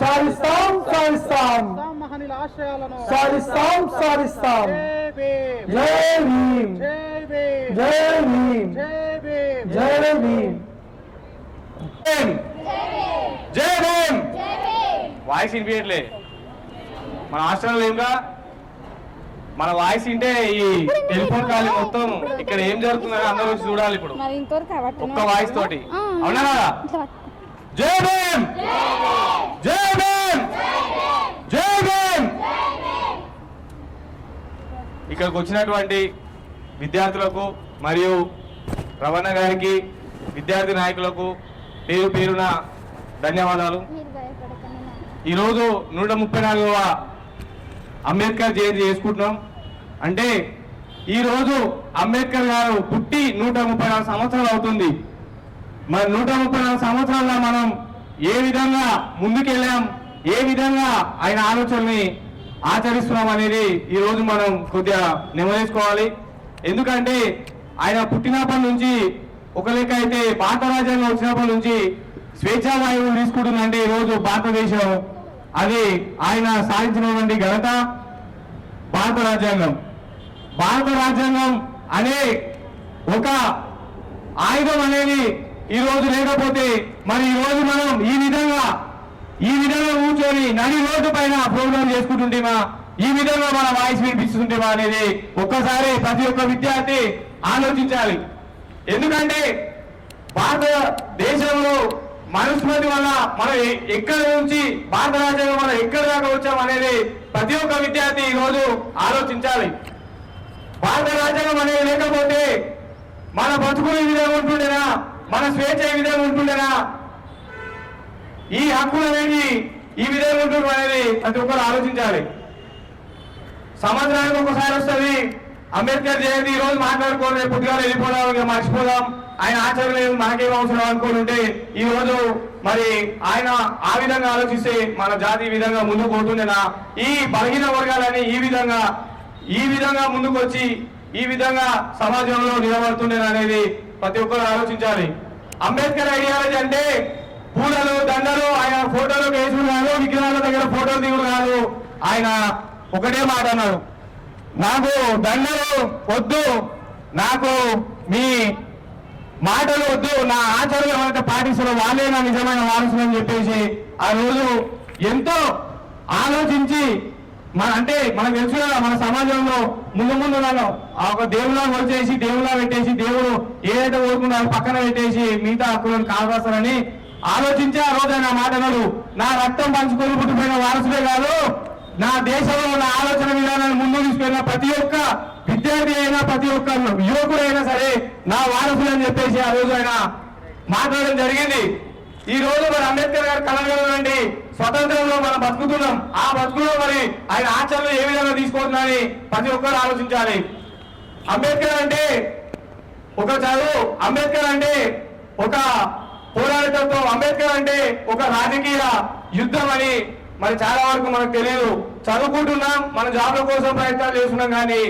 సాధిస్తాం సాధిస్తాం సాధిస్తాం సాధిస్తాం జై భీమ్. జై భీమ్. జై భీమ్. జై భీమ్. వాయిస్ వినిపించట్లే. మన హాస్టల్లో ఏంగా మన వాయిస్ వింటే ఈ టెలిఫోన్ కాల్ మొత్తం ఇక్కడ ఏం జరుగుతుందని అందరూ వచ్చి చూడాలి ఇప్పుడు. మరి ఇంతవరకు కాబట్టి ఒక్క వాయిస్ తోటి. అవునా? జై భీమ్! జై భీమ్! జై భీమ్! ఇక్కడికి వచ్చినటువంటి విద్యార్థులకు మరియు రవణ గారికి విద్యార్థి నాయకులకు పేరు పేరున ధన్యవాదాలు. ఈరోజు నూట ముప్పై నాలుగవ అంబేద్కర్ జయంతి చేసుకుంటున్నాం. అంటే ఈరోజు అంబేద్కర్ గారు పుట్టి నూట ముప్పై నాలుగు సంవత్సరాలు అవుతుంది. మరి నూట ముప్పై నాలుగు సంవత్సరాల్లో మనం ఏ విధంగా ముందుకెళ్ళాం ఏ విధంగా ఆయన ఆలోచనల్ని ఆచరిస్తున్నాం అనేది ఈరోజు మనం కొద్దిగా నెమవేసుకోవాలి ఎందుకంటే ఆయన పుట్టినప్పటి నుంచి ఒక లెక్క అయితే భారత రాజ్యాంగం వచ్చినప్పటి నుంచి స్వేచ్ఛా వాయువులు తీసుకుంటుందంటే ఈరోజు రోజు భారతదేశం. అది ఆయన సాధించినటువంటి ఘనత భారత రాజ్యాంగం. భారత రాజ్యాంగం అనే ఒక ఆయుధం అనేది ఈ రోజు లేకపోతే మరి ఈ రోజు మనం ఈ విధంగా ఈ విధంగా కూర్చొని నడి రోడ్డు పైన ప్రోగ్రామ్ చేసుకుంటుంటేమా ఈ విధంగా మన వాయిస్ వినిపిస్తుంటేమా అనేది ఒక్కసారి ప్రతి ఒక్క విద్యార్థి ఆలోచించాలి. ఎందుకంటే భారతదేశంలో మనుస్మృతి వల్ల మనం ఎక్కడి నుంచి భారత రాజ్యాంగం మనం ఎక్కడి దాకా వచ్చాం అనేది ప్రతి ఒక్క విద్యార్థి ఈ రోజు ఆలోచించాలి. భారత రాజ్యాంగం అనేది లేకపోతే మన బతుకులు ఈ విధంగా ఉంటుండేనా? మన స్వేచ్ఛ ఈ విధంగా ఉంటుండేనా ఈ హక్కులు అనేది ఈ విధంగా ఉంటుంది అనేది ప్రతి ఒక్కరు ఆలోచించాలి. సంవత్సరానికి ఒకసారి వస్తుంది అంబేద్కర్ జయంతి ఈ రోజు మాట్లాడుకోండి రేపు వెళ్ళిపోదాం ఇంకా మర్చిపోదాం ఆయన ఆచరణ లేదు మనకేం అవసరం అనుకోని ఉంటే ఈ రోజు మరి ఆయన ఆ విధంగా ఆలోచిస్తే మన జాతి ఈ విధంగా ముందుకు పోతుండేనా ఈ బలహీన వర్గాలని ఈ విధంగా ఈ విధంగా ముందుకు వచ్చి ఈ విధంగా సమాజంలో నిలబడుతుండేనా అనేది ప్రతి ఒక్కరు ఆలోచించాలి. అంబేద్కర్ ఐడియాలజీ అంటే పూలలు దండలు ఆయన ఫోటోలు వేసుడు కాదు విగ్రహాల దగ్గర ఫోటోలు దిగుడు కాదు. ఆయన ఒకటే మాట అన్నాడు. నాకు దండలు వద్దు నాకు మీ మాటలు వద్దు నా ఆచరణ ఎవరైతే పాటిస్తారో వాళ్ళే నా నిజమైన వారసులు అని చెప్పేసి ఆ రోజు ఎంతో ఆలోచించి మన అంటే మనకు తెలుసు కదా మన సమాజంలో ముందు ముందు నన్ను ఆ ఒక దేవులా వచ్చేసి దేవులా పెట్టేసి దేవుడు ఏదైతే కోరుకున్నారో పక్కన పెట్టేసి మిగతా హక్కులను కావాల్సారని ఆలోచించి ఆ రోజు ఆయన మాటలు నా రక్తం పంచుకొని పుట్టిపోయిన వారసులే కాదు నా దేశంలో ఉన్న ఆలోచన విధానాన్ని ముందు తీసుకెళ్ళిన ప్రతి ఒక్క విద్యార్థి అయినా ప్రతి ఒక్క యువకుడు అయినా సరే నా వారసులు అని చెప్పేసి ఆ రోజు ఆయన మాట్లాడడం జరిగింది. ఈ రోజు మరి అంబేద్కర్ గారు కలగలండి స్వతంత్రంలో మనం బతుకుతున్నాం. ఆ బతుకులో మరి ఆయన ఆచరణ ఏ విధంగా తీసుకుంటున్నారని ప్రతి ఒక్కరు ఆలోచించాలి. అంబేద్కర్ అంటే ఒక చదువు అంబేద్కర్ అంటే ఒక పోరాటంతో అంబేద్కర్ అంటే ఒక రాజకీయ యుద్ధం అని మరి చాలా వరకు మనకు తెలియదు. చదువుకుంటున్నాం మన జాబ్ల కోసం ప్రయత్నాలు చేస్తున్నాం కానీ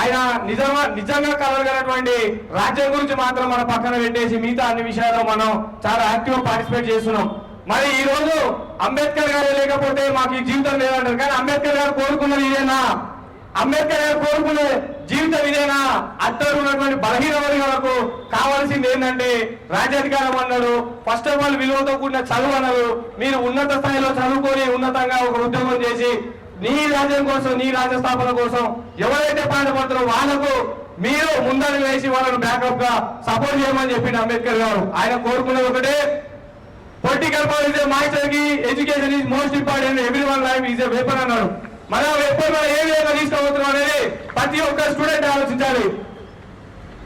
ఆయన నిజంగా నిజంగా కలగనటువంటి రాజ్యం గురించి మాత్రం మన పక్కన పెట్టేసి మిగతా అన్ని విషయాల్లో మనం చాలా యాక్టివ్ పార్టిసిపేట్ చేస్తున్నాం. మరి ఈ రోజు అంబేద్కర్ గారు లేకపోతే మాకు ఈ జీవితం లేదంటారు. కానీ అంబేద్కర్ గారు కోరుకున్నది ఇదేనా? అంబేద్కర్ గారు కోరుకునే జీవితం ఇదేనా? అత్తరు ఉన్నటువంటి బలహీన వర్గాలకు కావాల్సింది ఏంటంటే రాజ్యాధికారం అన్నాడు. ఫస్ట్ ఆఫ్ ఆల్ విలువతో కూడిన చదువు అన్నారు మీరు ఉన్నత స్థాయిలో చదువుకొని ఉన్నతంగా ఒక ఉద్యోగం చేసి నీ రాజ్యం కోసం నీ రాజ్య స్థాపన కోసం ఎవరైతే పాటుపడతారో వాళ్ళకు మీరు ముందడుగు వేసి వాళ్ళను బ్యాకప్గా సపోర్ట్ చేయమని చెప్పిండు అంబేద్కర్ గారు. ఆయన కోరుకునేది ఒకటే పొలిటికల్ పాలిస్ మాస్టర్కి education is most important every one life is a weapon అన్నాడు మన వెపన్ మనం ఏ విధంగా తీసుకోబోతున్నాం అనేది ప్రతి ఒక్క స్టూడెంట్ ఆలోచించాలి.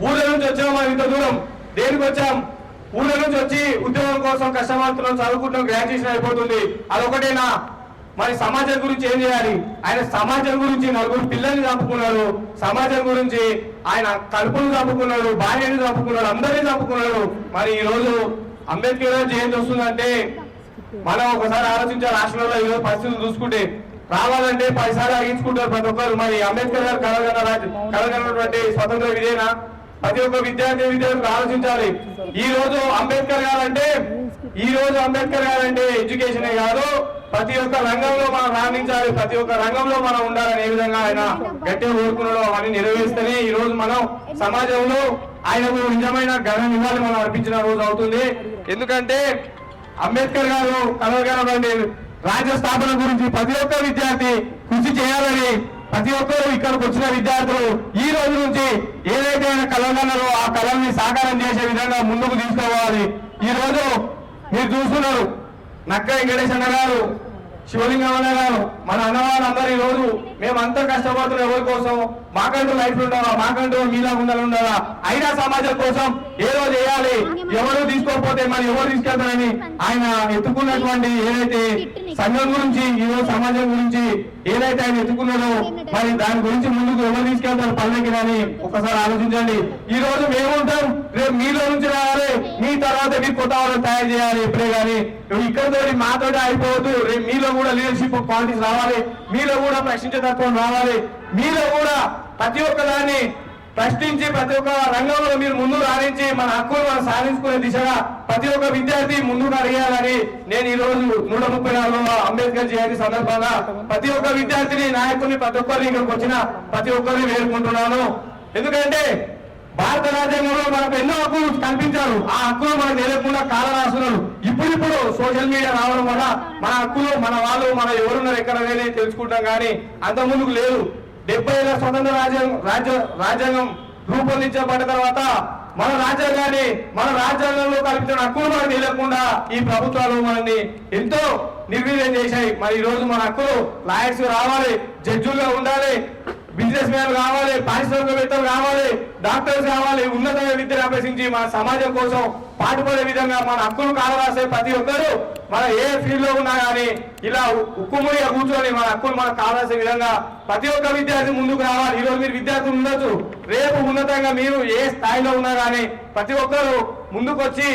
ఊళ్ళ నుంచి వచ్చాం మనం ఇంత దూరం? దేనికి వచ్చాం? ఊళ్ళ నుంచి వచ్చి ఉద్యోగం కోసం కష్టపడుతున్నాం చదువుకుంటున్నాం గ్రాడ్యుయేషన్ అయిపోతుంది. అదొకటేనా మరి సమాజం గురించి ఏం చేయాలి? ఆయన సమాజం గురించి నలుగురు పిల్లల్ని చంపుకున్నాడు సమాజం గురించి ఆయన కడుపును చంపుకున్నాడు భార్యని చంపుకున్నాడు అందరినీ చంపుకున్నాడు. మరి ఈ రోజు అంబేద్కర్ గారి జయంతి వస్తుందంటే మనం ఒకసారి ఆలోచించాలి రాష్ట్రంలో ఈరోజు పరిస్థితులు చూసుకుంటే. రావాలంటే పదిసార్లు అగించుకుంటారు ప్రతి ఒక్కరు. మరి అంబేద్కర్ గారు కలగన్న రాజ్య- స్వతంత్ర విజయన? ప్రతి ఒక్క విద్యార్థి విద్యార్థులు ఆలోచించాలి. ఈ రోజు అంబేద్కర్ గారు అంటే ఈ రోజు అంబేద్కర్ గారు అంటే ఎడ్యుకేషనే కాదు. ప్రతి ఒక్క రంగంలో మనం రాణించాలి. ప్రతి ఒక్క రంగంలో మనం ఉండాలని ఏ విధంగా ఆయన గట్టిగా కోరుకున్నాడో అవన్నీ నెరవేరిస్తేనే ఈ రోజు మనం సమాజంలో ఆయనకు నిజమైన ఘన నివాళి మనం అర్పించిన రోజు అవుతుంది. ఎందుకంటే అంబేద్కర్ గారు కలవగలవండి రాజ్య స్థాపన గురించి ప్రతి ఒక్క విద్యార్థి కృషి చేయాలని ప్రతి ఒక్కరు ఇక్కడికి వచ్చిన విద్యార్థులు ఈ రోజు నుంచి ఏదైతే ఆయన కలగన్నారో ఆ కళల్ని సాకారం చేసే విధంగా ముందుకు తీసుకోవాలి ఈ రోజు మీరు చూస్తున్నారు నక్క వెంకటేష్ అన్న గారు శివలింగం గారు మన అన్నవాళ్ళందరూ ఈ రోజు మేమంతా కష్టపడుతున్నాం ఎవరి కోసం? మాకంటూ లైఫ్ ఉండాలా? మాకంటూ మీలా ఉండాలి? ఉండాలా? అయినా సమాజం కోసం ఏదో చేయాలి. ఎవరు తీసుకోకపోతే మరి ఎవరు తీసుకెళ్తారని ఆయన ఎత్తుకున్నటువంటి ఏదైతే సంఘం గురించి ఈ రోజు సమాజం గురించి ఏదైతే ఆయన ఎత్తుకున్నాడో మరి దాని గురించి ముందుకు ఎవరు తీసుకెళ్తారు పల్లెకి అని ఒకసారి ఆలోచించండి. ఈ రోజు మేము ఉంటాం రేపు మీలో నుంచి రావాలి. మీ తర్వాత మీ కొత్త వాళ్ళని తయారు చేయాలి ఇప్పుడే కానీ. ఇక్కడతో మాతోటి అయిపోవద్దు. రేపు మీలో కూడా లీడర్షిప్ క్వాలిటీస్ రావాలి. మీలో కూడా ప్రశ్నించే తత్వం రావాలి. మీలో కూడా ప్రతి ఒక్క దాన్ని ప్రశ్నించి ప్రతి ఒక్క రంగంలో మీరు ముందు రాణించి మన హక్కులు మనం సాధించుకునే దిశగా ప్రతి ఒక్క విద్యార్థి ముందుకు అడిగాలని నేను ఈ రోజు నూట ముప్పై నాలుగు అంబేద్కర్ జయంతి సందర్భంగా ప్రతి ఒక్క విద్యార్థిని నాయకుని ప్రతి ఒక్కరిని ఇక్కడికి వచ్చిన ప్రతి ఒక్కరిని వేడుకుంటున్నాను. ఎందుకంటే భారత రాజ్యాంగంలో మనకు ఎన్నో హక్కులు కల్పించారు ఆ హక్కులు మనకు తెలియకుండా కాలరాస్తున్నారు ఇప్పుడిప్పుడు సోషల్ మీడియా రావడం వల్ల మన హక్కులు మన వాళ్ళు మన ఎవరున్నారు ఎక్కడ అనేది తెలుసుకుంటాం కానీ అంత ముందుకు లేదు డెబ్బై ఏళ్ళ స్వతంత్ర రాజ్యాంగం రాజ్య రాజ్యాంగం రూపొందించబడిన తర్వాత మన రాజ్యాంగాన్ని మన రాజ్యాంగంలో కల్పించిన హక్కులు మనకు తెలియకుండా ఈ ప్రభుత్వాలు మనల్ని ఎంతో నిర్వీర్యం చేశాయి. మరి ఈ రోజు మన హక్కులు లాయర్స్ రావాలి జడ్జులుగా ఉండాలి. బిజినెస్ మ్యాన్ కావాలి పారిశ్రామికవేత్తలు కావాలి డాక్టర్స్ కావాలి ఉన్నత విద్యను అభ్యసించి మన సమాజం కోసం పాటుపడే విధంగా మన హక్కులు కాలరాసే ప్రతి ఒక్కరు మన ఏ ఫీల్డ్లో ఉన్నా కానీ ఇలా ఉక్కుముడిగా కూర్చొని మన హక్కులు మనకు కావాల్సిన విధంగా ప్రతి ఒక్క విద్యార్థి ముందుకు రావాలి. ఈరోజు మీరు విద్యార్థులు ఉండొచ్చు. రేపు ఉన్నతంగా మీరు ఏ స్థాయిలో ఉన్నా కానీ ప్రతి ఒక్కరు ముందుకు వచ్చి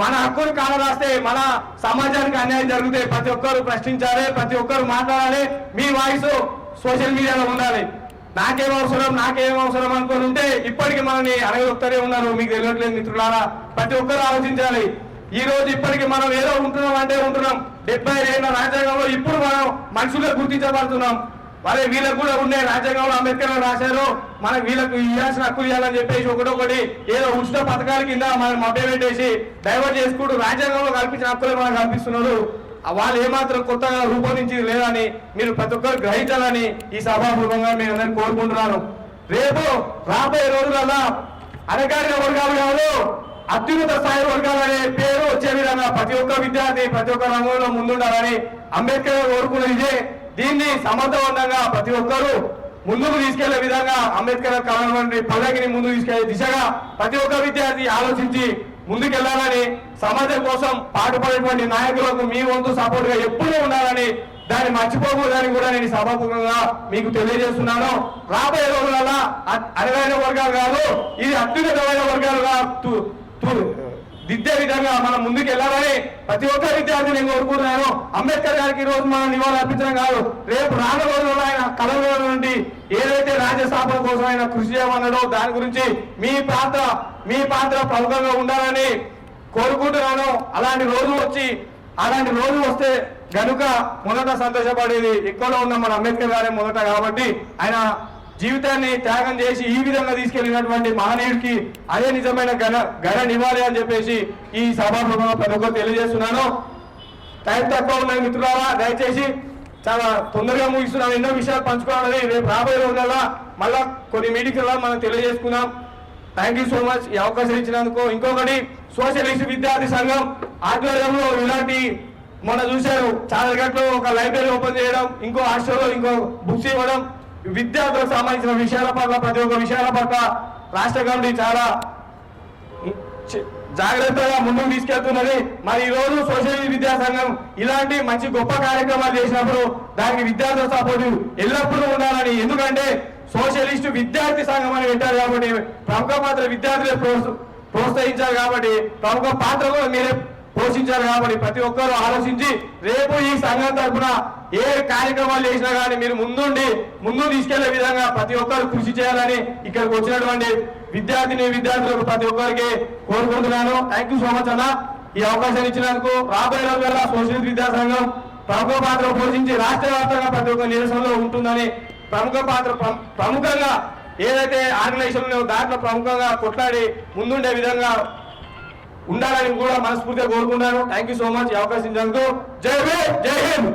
మన హక్కులు కాలరాస్తే మన సమాజానికి అన్యాయం జరుగుతాయి. ప్రతి ఒక్కరు ప్రశ్నించాలి ప్రతి ఒక్కరు మాట్లాడాలి. మీ వాయిస్ సోషల్ మీడియాలో ఉండాలి. నాకేం అవసరం నాకేం అవసరం అనుకుని ఉంటే ఇప్పటికి మనని అడగొక్కరే ఉన్నారు. మీకు తెలియట్లేదు మిత్రులారా ప్రతి ఒక్కరు ఆలోచించాలి. ఈ రోజు ఇప్పటికి మనం ఏదో ఉంటున్నాం అంటే ఉంటున్నాం. డెబ్బై ఏళ్ళ రాజ్యాంగంలో ఇప్పుడు మనం మనుషులుగా గుర్తించబడుతున్నాం. మరి వీళ్ళకు కూడా ఉండే రాజ్యాంగంలో అంబేద్కర్ రాశారు. మనం వీళ్ళకు ఇవ్వాల్సిన హక్కులు ఇవ్వాలని చెప్పేసి ఒకటొకటి ఏదో ఉచిత పథకాల కింద మనం మభ్య పెట్టేసి డైవర్ట్ చేసుకుంటూ రాజ్యాంగంలో కల్పించిన హక్కులు మనం కల్పిస్తున్నారు. వాళ్ళు ఏమాత్రం కొత్తగా రూపొందించి లేదని మీరు ప్రతి ఒక్కరు గ్రహించాలని ఈ సభాపూర్వంగా నేను అందరినీ కోరుకుంటున్నాను. రేపు రాబోయే రోజులలో అధికారిక వర్గాలు కాదు అత్యున్నత స్థాయి వర్గాలు అనే పేరు వచ్చే విధంగా ప్రతి ఒక్క విద్యార్థి ప్రతి ఒక్క రంగంలో ముందుండాలని అంబేద్కర్ గారు కోరుకున్నది ఇదే. దీన్ని సమర్థవంతంగా ప్రతి ఒక్కరూ ముందుకు తీసుకెళ్ళే విధంగా అంబేద్కర్ కావాలని పల్లకిని ముందుకు తీసుకెళ్ళే దిశగా ప్రతి ఒక్క విద్యార్థి ఆలోచించి ముందుకెళ్ళాలని సమాజం కోసం పాటుపడేటువంటి నాయకులకు మీ వంతు సపోర్ట్గా ఎప్పుడూ ఉండాలని దాన్ని మర్చిపోకూడదని కూడా నేను సభాముఖంగా మీకు తెలియజేస్తున్నాను. రాబోయే రోజులలో అరవైన వర్గాలు కాదు ఇది అత్యున్నతమైన వర్గాలుగా తు- తు- దిద్దే విధంగా మనం ముందుకు వెళ్ళాలని ప్రతి ఒక్క విద్యార్థి నేను కోరుకుంటున్నాను. అంబేద్కర్ గారికి ఈ రోజు మనం నివాళులు అర్పించడం కాదు రేపు రాను రోజుల్లో ఆయన కళలో నుండి ఏదైతే రాజ్య స్థాపన కోసం ఆయన కృషి చేయమన్నాడో దాని గురించి మీ ప్రాంత మీ పాత్ర ప్రముఖంగా ఉండాలని కోరుకుంటున్నాను. అలాంటి రోజు వచ్చి అలాంటి రోజు వస్తే గనుక మొదట సంతోషపడేది ఎక్కడో ఉన్న మన అంబేద్కర్ గారే మొదట కాబట్టి ఆయన జీవితాన్ని త్యాగం చేసి ఈ విధంగా తీసుకెళ్ళినటువంటి మహనీయుడికి అదే నిజమైన ఘన ఘన నివాళి అని చెప్పేసి ఈ సభాముఖంగా ప్రతి ఒక్కరు తెలియజేస్తున్నాను. టైం తక్కువ ఉన్న మిత్రులారా దయచేసి చాలా తొందరగా ముగిస్తున్నాను. ఎన్నో విషయాలు పంచుకోవాలని రేపు రాబోయే రోజులలో మళ్ళా కొన్ని మీటింగ్లలో మనం తెలియజేసుకుందాం. థ్యాంక్ యూ సో మచ్ ఈ అవకాశం ఇచ్చినందుకు ఇంకొకటి సోషలిస్ట్ విద్యార్థి సంఘం ఆధ్వర్యంలో ఇలాంటి మొన్న చూశారు చాలా గంటలు ఒక లైబ్రరీ ఓపెన్ చేయడం ఇంకో హాస్టల్లో ఇంకో బుక్స్ ఇవ్వడం. విద్యార్థులకు సంబంధించిన విషయాల పట్ల ప్రతి ఒక్క విషయాల పట్ల రాష్ట్ర కమిటీ చాలా జాగ్రత్తగా ముందుకు తీసుకెళ్తున్నది. మరి ఈ రోజు సోషల్ విద్యా సంఘం ఇలాంటి మంచి గొప్ప కార్యక్రమాలు చేసినప్పుడు దానికి విద్యార్థుల సపోర్టు ఎల్లప్పుడూ ఉండాలని ఎందుకంటే సోషలిస్ట్ విద్యార్థి సంఘం అని పెట్టారు కాబట్టి ప్రముఖ పాత్ర విద్యార్థులే ప్రోత్సహించారు కాబట్టి ప్రముఖ పాత్ర కూడా మీరే పోషించారు కాబట్టి ప్రతి ఒక్కరూ ఆలోచించి రేపు ఈ సంఘం తరఫున ఏ కార్యక్రమాలు చేసినా కానీ మీరు ముందుండి ముందు తీసుకెళ్ళే విధంగా ప్రతి ఒక్కరు కృషి చేయాలని ఇక్కడికి వచ్చినటువంటి విద్యార్థిని విద్యార్థులకు ప్రతి ఒక్కరికి కోరుకుంటున్నాను. థ్యాంక్ యూ సో మచ్ అన్న. ఈ అవకాశం ఇచ్చినందుకు రాబోయే రోజుల సోషలిస్ట్ విద్యాసంఘం ప్రముఖ పాత్ర పోషించి రాష్ట్ర వ్యాప్తంగా ప్రతి ఒక్క నిరసనలో ఉంటుందని ప్రముఖ పాత్ర ప్రముఖంగా ఏదైతే ఆర్గనైజేషన్ దాంట్లో ప్రముఖంగా కొట్లాడి ముందుండే విధంగా ఉండాలని కూడా మనస్ఫూర్తిగా కోరుకుంటాను థ్యాంక్ యూ సో మచ్ ఈ అవకాశం ఇచ్చినందుకు జై భీమ్ జై హింద్.